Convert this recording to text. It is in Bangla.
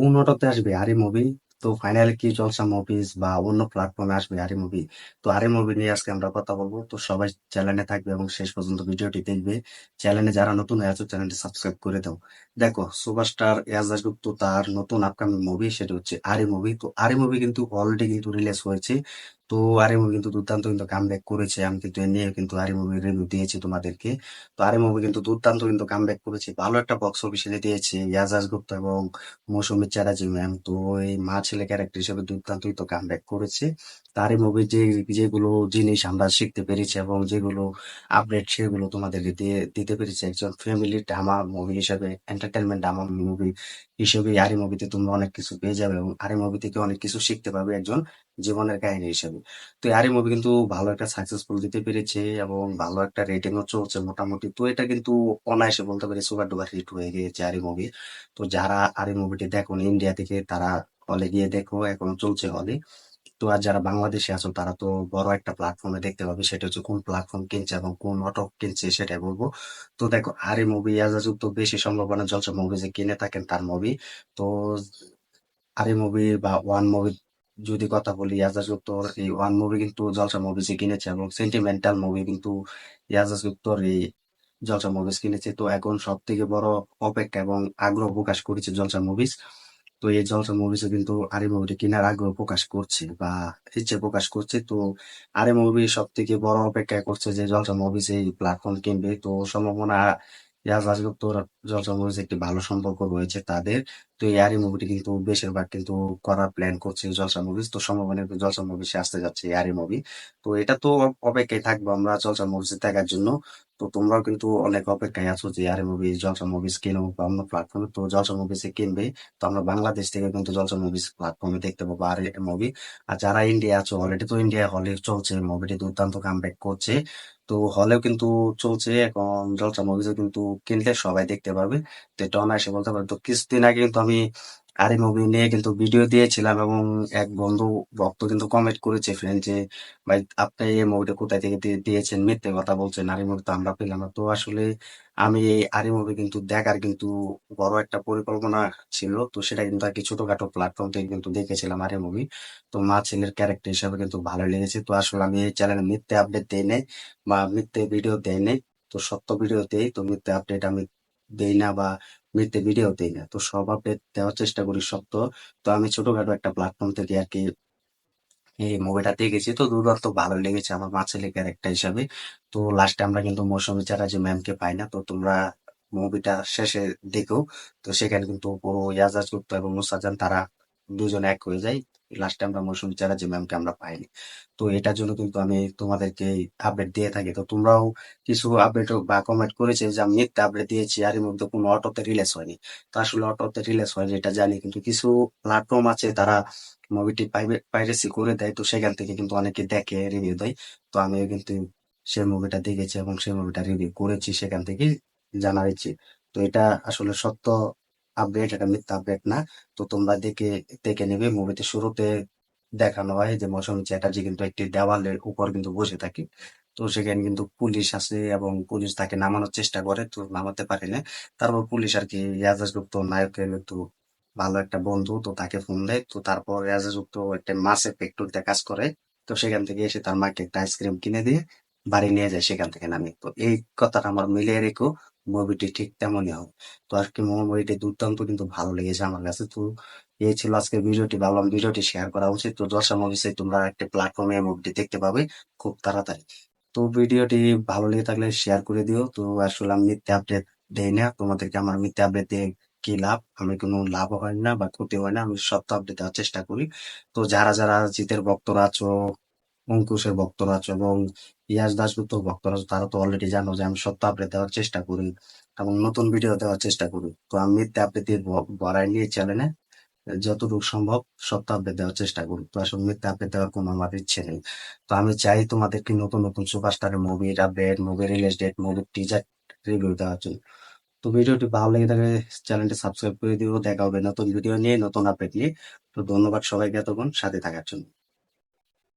কোন অর্ডারতে আসবে আরে মুভি তো ফাইনালি কি জলসা মুভিজ বা অন্য প্ল্যাটফর্মে আসবে আরে মুভি তো আরে মুভি নিয়ে আজকে আমরা কথা বলব। তো সবাই চ্যানেলে থাকবে এবং শেষ পর্যন্ত ভিডিওটি দেখবে। চ্যানেলে যারা নতুন আছো চ্যানেলটি সাবস্ক্রাইব করে দাও। দেখো, সুপারস্টার এজাজ গুপ্ত তার নতুন আপকামিং মুভি সেটা হচ্ছে আরে মুভি তো আরে মুভি কিন্তু অলরেডি কিন্তু রিলিজ হয়েছে। তো আরে মুভি কিন্তু দুর্দান্ত কিন্তু কামব্যাক করেছে, আমি কিন্তু এ নিয়ে কিন্তু আরে মুভি রিভিউ দিয়েছি তোমাদেরকে। তো আরে মুভি কিন্তু দুর্দান্ত কিন্তু কামব্যাক করেছে, ভালো একটা বক্স অফিসে দিয়েছে ইয়াজাজ গুপ্তা এবং মৌসুমী চ্যাটার্জি ম্যাম তো এই মা ছেলে ক্যারেক্টার হিসেবে দুর্দান্ত তো কামব্যাক করেছে। তারই মুভির যে, যেগুলো জিনিস আমরা শিখতে পেরেছি এবং যেগুলো আপডেট সেগুলো তোমাদেরকে দিয়ে, দিতে পেরেছি, একজন ফ্যামিলি ড্রামা মুভি হিসেবে এন্টারটেনমেন্ট ড্রামা মুভি হিসেবে আরি মুভিতে তোমরা অনেক কিছু পেয়ে যাবে এবং আরি মুভি থেকে অনেক কিছু শিখতে পাবে একজন জীবনের কাহিনী হিসেবে। তো আরি মুভি কিন্তু ভালো একটা সাকসেসফুল দিতে পেরেছে এবং ভালো একটা রেটিংও চলছে মোটামুটি। তো এটা কিন্তু অনায়াসে বলতে পারি সুপার ডুপার হিট হয়ে গিয়েছে আরি মুভি তো যারা আরে মুভিটি দেখো ইন্ডিয়া থেকে তারা হলে গিয়ে দেখো, এখন চলছে হলে তো আর যারা বাংলাদেশে আছো তারা তো বড় একটা প্ল্যাটফর্মে দেখতে পাবে সেটা হচ্ছে কোন প্ল্যাটফর্ম কিনছে এবং কোন নাটক কিনছে সেটাই বলব। তো দেখো আরে মুভি ইয়াজাজুক তো বেশি সম্ভাবনা জলসা মুভি যে কিনে থাকেন তার মুভি তো আরে মুভি বা ওয়ান মুভি যদি কথা বলি ইয়াজাজুক গুপ্তর এই ওয়ান মুভি কিন্তু জলসা মুভি কিনেছে এবং সেন্টিমেন্টাল মুভি কিন্তু ইয়াজাজুক গুপ্তর এই জলসা মুভিজ কিনেছে। তো এখন সব থেকে বড় অপেক্ষা এবং আগ্রহ প্রকাশ করেছে জলসা মুভিজ তো এই জলসা মুভিজে কিন্তু আরে মুভিটি কেনার আগ্রহ প্রকাশ করছে বা ইচ্ছে প্রকাশ করছে। তো আরে মুভি সব থেকে বড় অপেক্ষা করছে যে জলসা মুভিজ এই প্ল্যাটফর্ম কিনবে। তো সম্ভাবনা ইয়াজ গুপ্তর জলসা মুভিজ একটি ভালো সম্পর্ক রয়েছে তাদের। তো এই আরি মুভিটি কিন্তু বেশিরভাগ কিন্তু করার প্ল্যান করছে জলসা মুভিজ তো সম্ভাবনা জলসা মুভিসে আসতে যাচ্ছে এই আরি মুভি তো এটা তো অপেক্ষায় থাকব আমরা জলসা মুভিজ দেখার জন্য। তো তোমরাও কিন্তু অনেক অপেক্ষায় আছো যে আরে মুভি জলসা মুভিজ কিনো বা অন্য প্ল্যাটফর্মে তো জলসা মুভিসে কিনবে। তো আমরা বাংলাদেশ থেকে কিন্তু জলসা মুভিজ প্ল্যাটফর্মে দেখতে পাবো আর মুভি আর যারা ইন্ডিয়া আছো অলরেডি তো ইন্ডিয়া হলে চলছে মুভিটি দুর্দান্ত কামব্যাক করছে। তো হলেও কিন্তু চলছে, এখন জলসা মুভিজও কিন্তু কিনলে সবাই দেখতে পারবে। তো এটা অনায়াসে বলতে পারবে তো কিছুদিন আগে কিন্তু আমি আরে মুভি নিয়ে কিন্তু ভিডিও দিয়েছিলাম এবং এক বন্ধু ভক্ত কিন্তু কমেন্ট করেছে ফ্রেন্ড যে, ভাই, আপনি এই মুভিটা কোথায় থেকে দিয়েছেন? মিথ্যে কথা বলছেন, আরে মুভি তো আমরা পেলাম না। তো আসলে আমি এই আরে মুভি কিন্তু দেখার কিন্তু বড় একটা পরিকল্পনা ছিল। তো সেটা কিন্তু আর কি ছোটখাটো প্ল্যাটফর্ম থেকে কিন্তু দেখেছিলাম আরে মুভি তো মা ছেলের ক্যারেক্টার হিসাবে কিন্তু ভালো লেগেছে। তো আসলে আমি এই চ্যানেলে মিথ্যে আপডেট দেই নাই বা মিথ্যে ভিডিও দেই নাই। তো সত্য ভিডিও দেই। তো মিথ্যে আপডেট আমি দেই না বা মিথ্যে ভিডিও দিই না। তো সব আপডেট দেওয়ার চেষ্টা করি সত্য তো আমি ছোটখাটো একটা প্ল্যাটফর্ম থেকে আর কি এই মুভিটা দেখেছি। তো দুর্দান্ত ভালো লেগেছে আমার মা ছেলে ক্যারেক্টার হিসাবে। তো লাস্টে আমরা কিন্তু মৌসুমী যে ম্যামকে পাই না, তো তোমরা মুভিটা শেষে দেখো। তো সেখানে কিন্তু পুরো ইয়াজাজ গুপ্ত এবং মুসাজান তারা দুজন এক হয়ে যায়। লাস্টে আমরা মৌসুমি মৌসুমী চ্যাটার্জি ম্যামকে আমরা পাইনি। তো এটার জন্য কিন্তু আমি তোমাদেরকে আপডেট দিয়ে থাকি। তো তোমরাও কিছু আপডেট বা কমেন্ট করেছে যে আমি মিথ্যা আপডেট দিয়েছি আর এর মধ্যে কোনো অটোতে রিলেস হয়নি। তো আসলে অটোতে রিলেস হয়নি, এটা জানি। কিন্তু কিছু প্ল্যাটফর্ম আছে তারা মুভিটি পাইরেসি করে দেয়। তো সেখান থেকে কিন্তু অনেকে দেখে রিভিউ দেয়। তো আমিও কিন্তু সেই মুভিটা দেখেছি এবং সেই মুভিটা রিভিউ করেছি, সেখান থেকে জানা হয়েছে। তো এটা আসলে সত্য আপডেট এটা মিথ্যা আপডেট না। তো তোমরা দেখে দেখে নেবে মুভিতে শুরুতে দেখানো হয় যে মৌসুমী চ্যাটার্জি কিন্তু একটি দেওয়ালের উপর কিন্তু বসে থাকে। তো সেখানে কিন্তু পুলিশ আছে এবং পুলিশ তাকে নামানোর চেষ্টা করে, তো নামাতে পারে না। তারপর পুলিশ আর কি ইয়াজাজ গুপ্ত নায়কের একটু ভালো একটা বন্ধু, তো তাকে ফোন দেয়। তো তারপর যুক্ত একটা মাসে ফ্যাক্টরিতে কাজ করে, তো সেখান থেকে এসে তার মাকে একটা আইসক্রিম কিনে দিয়ে বাড়ি নিয়ে যায় সেখান থেকে নামে তো এই কথাটা আমার মিলিয়ে রেখো। মুভিটি ঠিক তেমনই হোক। তো আর কি মুভিটি দুর্দান্ত কিন্তু ভালো লেগেছে আমার কাছে। তো এই ছিল আজকে ভিডিওটি, ভাবলাম ভিডিওটি শেয়ার করা উচিত। তো দর্শক মুভিসে তোমরা একটা প্ল্যাটফর্মে মুভিটি দেখতে পাবে খুব তাড়াতাড়ি। তো ভিডিওটি ভালো লেগে থাকলে শেয়ার করে দিও। তো আসলে আমি মিথ্যে আপডেট দেই না। তোমাদেরকে আমার মিথ্যে আপডেট দিয়ে কি লাভ? আমি কোনো লাভ হয় না বা ক্ষতি হয় না। আমি সত্য আপডেট দেওয়ার চেষ্টা করি। তো যারা যারা জিতের ভক্তরা আছো অঙ্কুশের ভক্তরা আছো এবং ইয়াস দাসগুপ্ত ভক্তরা আছো, তারা তো অলরেডি জানো যে আমি সত্য আপডেট দেওয়ার চেষ্টা করি এবং নতুন ভিডিও দেওয়ার চেষ্টা করি। তো আমি মিথ্যে দিয়ে বড়াই নিয়ে চ্যানেলে যতটুকু সম্ভব সত্য আপডেট দেওয়ার চেষ্টা করি। তো আসলে মিথ্যে আপডেট দেওয়ার কোনো আমার ইচ্ছে নেই। তো আমি চাই তোমাদেরকে নতুন নতুন সুপারস্টারের মুভির আপডেট মুভি রিলিজ ডেট মুভির টিজার রিভিউ দেওয়ার জন্য। তো ভিডিওটি ভালো লেগে থাকলে চ্যানেলটি সাবস্ক্রাইব করে দিও। দেখা হবে নতুন ভিডিও নিয়ে, নতুন আপডেট নিয়ে। তো ধন্যবাদ সবাইকে এতক্ষণ সাথে থাকার জন্য।